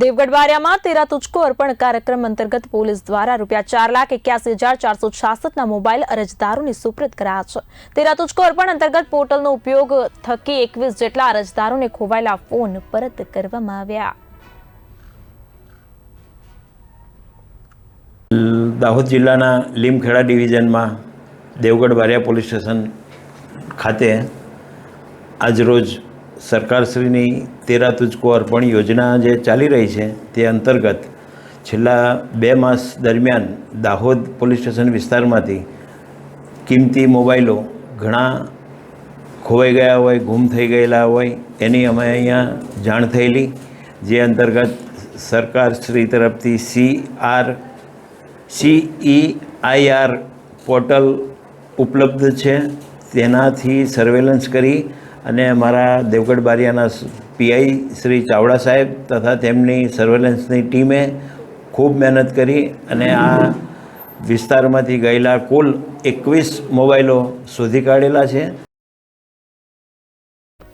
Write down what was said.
દેવગઢ બારિયામાં તેરા તુચકો અર્પણ કાર્યક્રમ અંતર્ગત પોલીસ દ્વારા રૂપિયા ચાર લાખ એક્યાસી હજાર ચારસો છાસઠના મોબાઈલ અરજદારોને સુપ્રત કરાયા છે. તેરા તુચકો અર્પણ અંતર્ગત પોર્ટલનો ઉપયોગ થકી એકવીસ જેટલા અરજદારોને ખોવાયેલા ફોન પરત કરવામાં આવ્યા. દાહોદ જિલ્લાના લીમખેડા ડિવિઝનમાં દેવગઢ બારિયા પોલીસ સ્ટેશન ખાતે આજરોજ સરકારશ્રીની તેરા તુજકો અર્પણ યોજના જે ચાલી રહી છે તે અંતર્ગત છેલ્લા બે માસ દરમિયાન દાહોદ પોલીસ સ્ટેશન વિસ્તારમાંથી કિંમતી મોબાઈલો ઘણા ખોવાઈ ગયા હોય, ગુમ થઈ ગયેલા હોય, એની અમે અહીંયા જાણ થયેલી, જે અંતર્ગત સરકારશ્રી તરફથી સી આર સીઈઆઈઆર પોર્ટલ ઉપલબ્ધ છે. તેનાથી સર્વેલન્સ કરી અને અમારા દેવગઢ બારિયાના પીઆઈ શ્રી ચાવડા સાહેબ તથા તેમની સર્વેલન્સની ટીમે ખૂબ મહેનત કરી અને આ વિસ્તારમાંથી ગયેલા કુલ એકવીસ મોબાઈલો શોધી કાઢેલા છે.